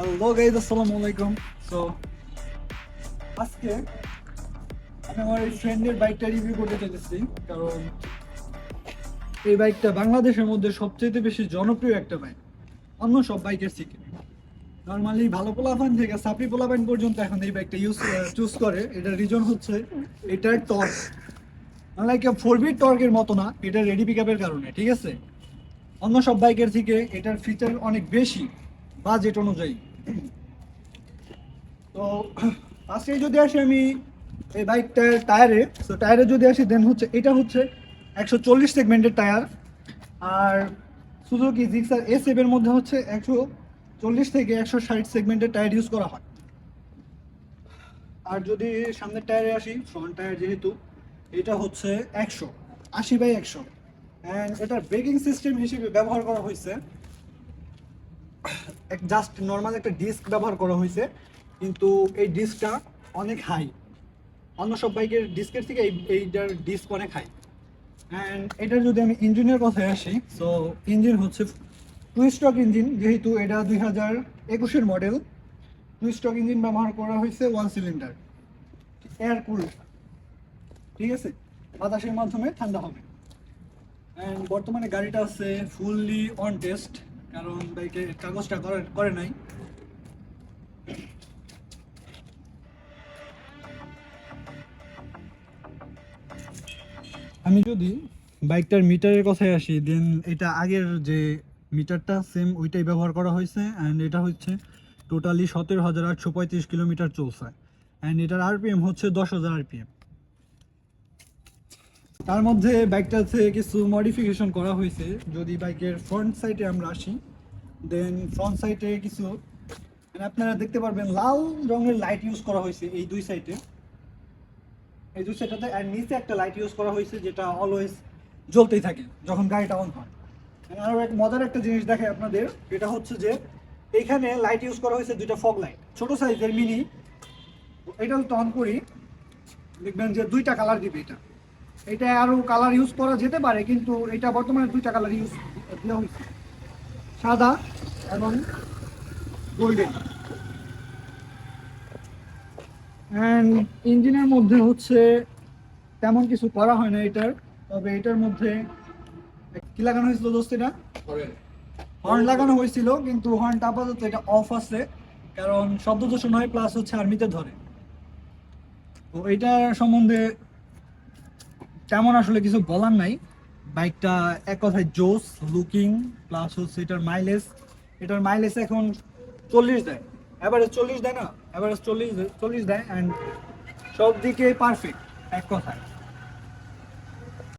Hello guys আসসালামু আলাইকুম so আজকে আমি আমার এই ফ্রেন্ডের বাইকটা রিভিউ করতে চাইতেছি, কারণ এই বাইকটা বাংলাদেশের মধ্যে সবচেয়ে বেশি জনপ্রিয় একটা বাইক অন্য সব বাইকের থেকে। নর্মালি ভালো পোলাপান থেকে সাপড়ি পোলাপান পর্যন্ত এখন এই বাইকটা ইউজ চুজ করে। এটার রিজন হচ্ছে, এটার টর্ক লাইক ফোর বিট টর্কের মতো না, এটা রেডি পিক কারণে, ঠিক আছে? অন্য সব বাইকের থেকে এটার ফিচার অনেক বেশি বাজেট অনুযায়ী। তো আজকে যদি আসি আমি এই বাইকটার টায়ারে তো টায়ারে যদি আসি দেন হচ্ছে, এটা হচ্ছে একশো চল্লিশ সেগমেন্টের টায়ার আর সুজুকি জিক্সার এস এর মধ্যে হচ্ছে একশো চল্লিশ থেকে একশো ষাট সেগমেন্টের টায়ার ইউজ করা হয়। আর যদি সামনের টায়ারে আসি ফ্রন্ট টায়ার যেহেতু, এটা হচ্ছে একশো, আশি বাই একশো। অ্যান্ড এটার ব্রেকিং সিস্টেম হিসেবে ব্যবহার করা হয়েছে। জাস্ট নর্মাল একটা ডিস্ক ব্যবহার করা হয়েছে, কিন্তু এই ডিস্কটা অনেক হাই অন্য সব বাইকের ডিস্কের থেকে এই, এইটার ডিস্ক অনেক হাই অ্যান্ড এটার যদি আমি ইঞ্জিনের কথায় আসি সো ইঞ্জিন হচ্ছে টু স্টক ইঞ্জিন যেহেতু এটা দুই হাজার একুশের মডেল টু স্টক ইঞ্জিন ব্যবহার করা হয়েছে ওয়ান সিলিন্ডার এয়ার কুল ঠিক আছে? বাতাসের মাধ্যমে ঠান্ডা হবে। অ্যান্ড বর্তমানে গাড়িটা আছে ফুললি অন টেস্ট কারণ বাইকে কাগজটা করে করে নাই। আমি যদি বাইকটার মিটারের কথায় আসি দেন এটা আগের যে মিটারটা সেম ওইটাই ব্যবহার করা হয়েছে অ্যান্ড এটা হচ্ছে টোটালি সতেরো হাজার আটশো পঁয়ত্রিশ কিলোমিটার চলছে। অ্যান্ড এটার আরপিএম হচ্ছে দশ হাজার আরপিএম তার মধ্যে বাইকটাতে কিছু মডিফিকেশন করা হয়েছে। যদি বাইকের ফ্রন্ট সাইডে আমরা আসি দেন ফ্রন্ট সাইডে কিছু আপনারা দেখতে পারবেন লাল রঙের লাইট ইউজ করা হয়েছে এই দুই সাইডে এই দুই সাইডটাতে আর নিচে একটা লাইট ইউজ করা হয়েছে যেটা অলওয়েজ জ্বলতেই থাকে, যখন গাড়িটা অন হয়। আরও এক মজার একটা জিনিস দেখে আপনাদের, এটা হচ্ছে যে এইখানে লাইট ইউজ করা হয়েছে দুইটা ফগ লাইট ছোট সাইজের মিনি এটা যদি অন করি, দেখবেন যে দুইটা কালার দিবে এটা। এটা আরও কালার ইউজ করা যেতে পারে, কিন্তু এটা বর্তমানে দুইটা কালার ইউজ দেওয়া হয়েছে। সাদা এবং গোল্ডেন। অ্যান্ড ইঞ্জিনের মধ্যে হচ্ছে তেমন কিছু করা হয় না এটার তবে এটার মধ্যে কি লাগানো হয়েছিল দোস্ত এটা? হর্ন। লাগানো হয়েছিল কিন্তু হর্নটা আপাতত এটা অফ আছে কারণ শব্দ দূষণ হয় প্লাস হচ্ছে আর্মিতে ধরে। তো এইটার সম্বন্ধে তেমন আসলে কিছু বলার নাই। বাইকটা এক কথায় জোস লুকিং প্লাস হচ্ছে এটার মাইলেজ এটার মাইলেজ এখন চল্লিশ দেয়। অ্যাভারেজ চল্লিশ দেয় না? অ্যাভারেজ চল্লিশ চল্লিশ দেয় অ্যান্ড সব দিকে পারফেক্ট এক কথায়।